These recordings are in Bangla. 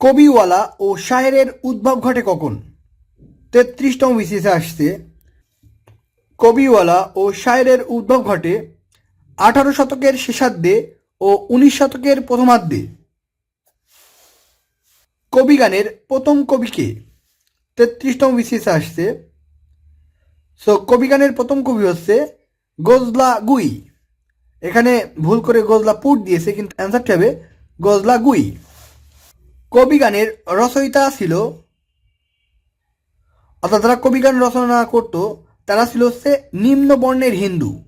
কবিওয়ালা ও শায়েরের উদ্ভব ঘটে কখন? তেত্রিশতম বিসিএসে আসছে। কবিওয়ালা ও শায়েরের উদ্ভব ঘটে আঠারো শতকের শেষার্ধে ও উনিশ শতকের প্রথমার্ধে। কবিগানের প্রথম কবিকে তেত্রিশতম বিসিএসে আসছে। সো কবিগানের প্রথম কবি হচ্ছে গজলা গুই। এখানে ভুল করে গজলা পুট দিয়েছে, কিন্তু অ্যান্সারটি হবে গজলা গুই। কবিগানের রচয়িতা ছিল। অর্থাৎ যারা কবিগান রচনা করত, তারা ছিল হচ্ছে নিম্ন বর্ণের হিন্দু।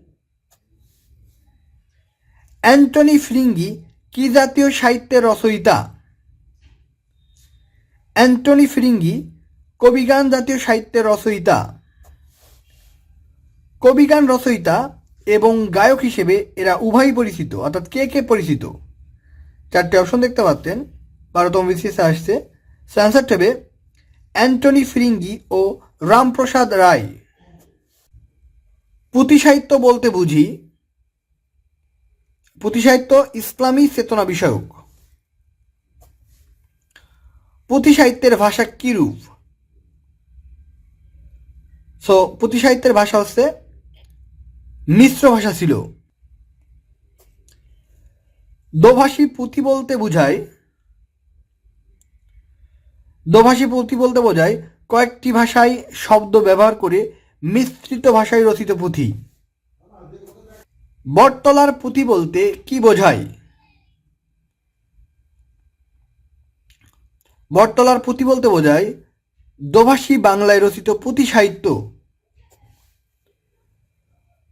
অ্যান্টনি ফ্রিঙ্গি কি জাতীয় সাহিত্যের রচয়িতা? অ্যান্টনি ফ্রিঙ্গি কবিগান জাতীয় সাহিত্যের রচয়িতা। কবিগান রচয়িতা এবং গায়ক হিসেবে এরা উভয়ই পরিচিত, অর্থাৎ কে কে পরিচিত? চারটে অপশন দেখতে পাচ্ছেন। বারোতম বিসিএসে আসছে। অ্যান্সার হবে অ্যান্টনি ফিরিঙ্গি ও রামপ্রসাদ রায় পুঁথি সাহিত্য বলতে বুঝি পুঁথি সাহিত্য ইসলামী চেতনা বিষয়ক। পুঁথি সাহিত্যের ভাষা কিরূপ? সো পুঁথি সাহিত্যের ভাষা হচ্ছে মিশ্র ভাষা ছিল। দোভাষী পুঁথি বলতে বোঝায় দোভাষী পুঁথি বলতে বোঝায় কয়েকটি ভাষায় শব্দ ব্যবহার করে মিশ্রিত ভাষায় রচিত পুঁথি। বটতলার পুঁথি বলতে কি বোঝায়? বটতলার পুঁথি বলতে বোঝায় দোভাষী বাংলায় রচিত পুঁথি সাহিত্য।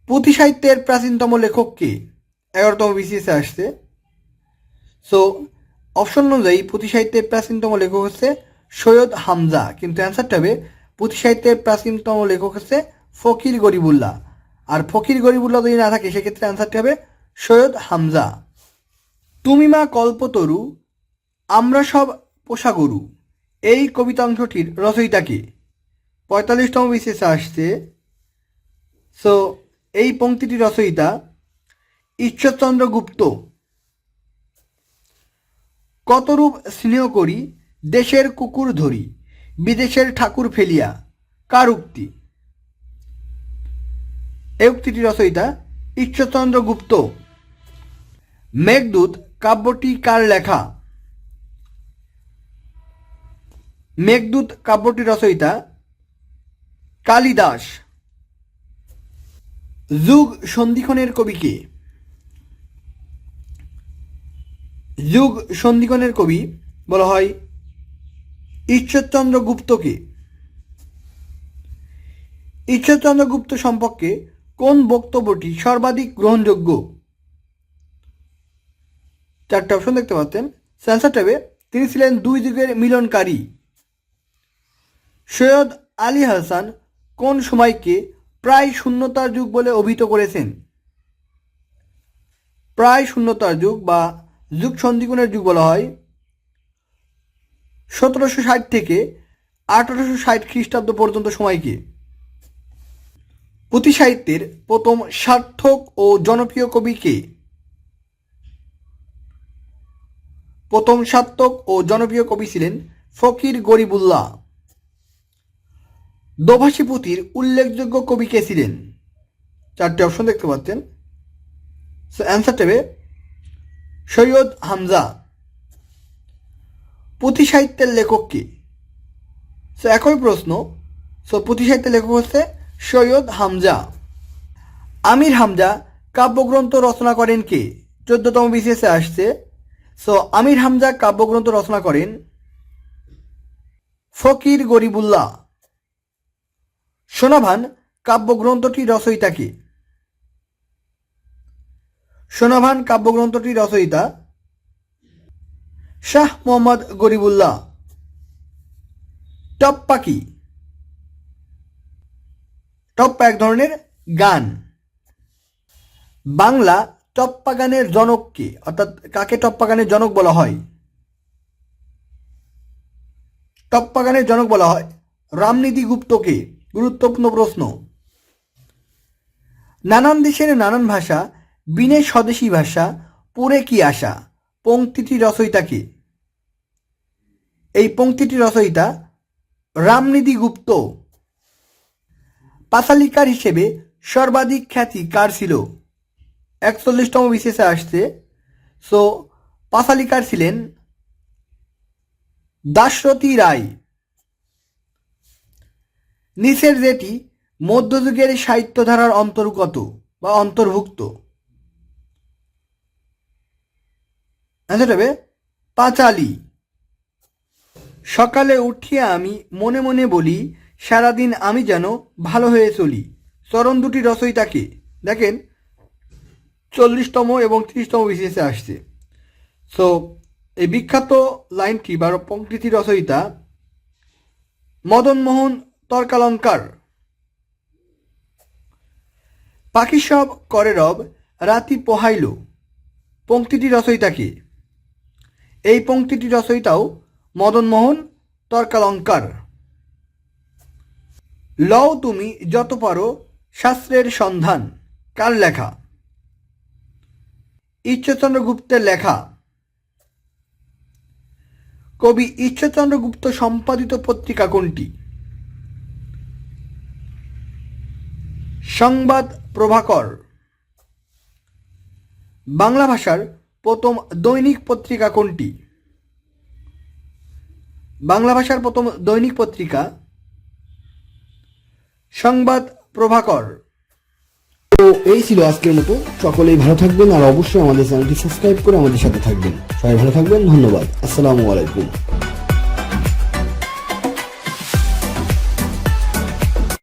পুঁথি সাহিত্যের প্রাচীনতম লেখককে এগারোতম বিসিএসে আসছে। সো অপশন অনুযায়ী পুঁথি সাহিত্যের প্রাচীনতম লেখক হচ্ছে সৈয়দ হামজা, কিন্তু অ্যান্সারটা হবে পুঁথি সাহিত্যের প্রাচীনতম লেখক হচ্ছে ফকির গরিবুল্লাহ। আর ফকির গরিবুল্লাহ যদি না থাকে, সেক্ষেত্রে অ্যান্সারটি হবে সৈয়দ হামজা। তুমি মা কল্পতরু, আমরা সব পোষা গরু এই কবিতাংশটির রচয়িতাকে পঁয়তাল্লিশতম বিশেষে আসছে। সো এই পংক্তিটি রচয়িতা ঈশ্বরচন্দ্র গুপ্ত। কতরূপ স্নেহ করি দেশের কুকুর ধরি, বিদেশের ঠাকুর ফেলিয়া, কার উক্তি? এই উক্তিটি রচয়িতা ঈশ্বরচন্দ্র গুপ্ত। মেঘদূত কাব্যটি কার লেখা? মেঘদূত কাব্যটি রচয়িতা কালিদাস। যুগ সন্ধিক্ষণের কবিকে যুগ সন্ধিক্ষণের কবি বলা হয় ঈশ্বরচন্দ্র গুপ্তকে ঈশ্বরচন্দ্র গুপ্ত সম্পর্কে কোন বক্তব্যটি সর্বাধিক গ্রহণযোগ্য? চারটে অপশন দেখতে পাচ্ছেন। স্যান্সার ট্যাবে তিনি ছিলেন দুই যুগের মিলনকারী। সৈয়দ আলী হাসান কোন সময়কে প্রায় শূন্যতার যুগ বলে অভিহিত করেছেন? প্রায় শূন্যতার যুগ বা যুগ সন্ধিগুণের যুগ বলা হয়। সতেরোশো ষাট থেকে আঠারোশো ষাট খ্রিস্টাব্দ পর্যন্ত সময়কে পুঁথি সাহিত্যের প্রথম সার্থক ও জনপ্রিয় কবি কে? প্রথম সার্থক ও জনপ্রিয় কবি ছিলেন ফকির গরিবুল্লাহ। দোভাষী পুঁথির উল্লেখযোগ্য কবি কে ছিলেন? চারটি অপশন দেখতে পাচ্ছেন। অ্যান্সার দেবে সৈয়দ হামজা। পুঁথি সাহিত্যের লেখক কে? সো একই প্রশ্ন। সো পুঁথি সাহিত্যের লেখক হচ্ছে সৈয়দ হামজা। আমির হামজা কাব্যগ্রন্থ রচনা করেন কে? চোদ্দতম বিসিএসে আসছে। সো আমির হামজা কাব্যগ্রন্থ রচনা করেন ফকির গরিবুল্লাহ। সোনাভান কাব্যগ্রন্থটি রচয়িতা কে? সোনাভান কাব্যগ্রন্থটি রচয়িতা শাহ মোহাম্মদ গরিবুল্লাহ। টপ্পা কি টপ্পা এক ধরনের গান। বাংলা টপ্পা গানের জনককে, অর্থাৎ কাকে টপ্পা গানের জনক বলা হয়? টপ্পা গানের জনক বলা হয় রামনীতি গুপ্তকে, গুরুত্বপূর্ণ প্রশ্ন। নানান দেশের নানান ভাষা, বিনে স্বদেশী ভাষা পড়ে কি আসা পংক্তিটি রচয়িতাকে এই পংক্তিটি রচয়িতা রামনিধি গুপ্ত। পাশালিকার হিসেবে সর্বাধিক খ্যাতি কার ছিল? একচল্লিশতম বিশেষে আসছে। সো পাশালিকার ছিলেন দাশরথী রায়। নিচের যেটি মধ্যযুগের সাহিত্যধারার অন্তর্গত বা অন্তর্ভুক্ত। অ্যান্সার হবে পাঁচালি। সকালে উঠিয়া আমি মনে মনে বলি, সারাদিন আমি যেন ভালো হয়ে চলি। চরণ দুটি রচয়িতাকে দেখেন, চল্লিশতম এবং তিরিশতম বিশেষে আসছে। সো এই বিখ্যাত লাইনটি বা পঙ্ক্তিটি রচয়িতা মদনমোহন তর্কালঙ্কার। পাখি সব করে রব, রাতি পোহাইল। পঙ্ক্তিটি রচয়িতাকে এই পঙ্ক্তিটি রচয়িতাও মদনমোহন তর্কালঙ্কার। লও তুমি যত পারো শাস্ত্রের সন্ধান, কার লেখা? ঈশ্বরচন্দ্র গুপ্তের লেখা। কবি ঈশ্বরচন্দ্র গুপ্ত সম্পাদিত পত্রিকা কোনটি? সংবাদ প্রভাকর। বাংলা ভাষার প্রথম দৈনিক পত্রিকা কোনটি? বাংলা ভাষার প্রথম দৈনিক পত্রিকা, সংবাদ প্রভাকর। তো এই ছিল আজকের মতো। সকলেই ভালো থাকবেন আর অবশ্যই আমাদের চ্যানেলটি সাবস্ক্রাইব করে আমাদের সাথে থাকবেন। সবাই ভালো থাকবেন, ধন্যবাদ। আসসালামু আলাইকুম।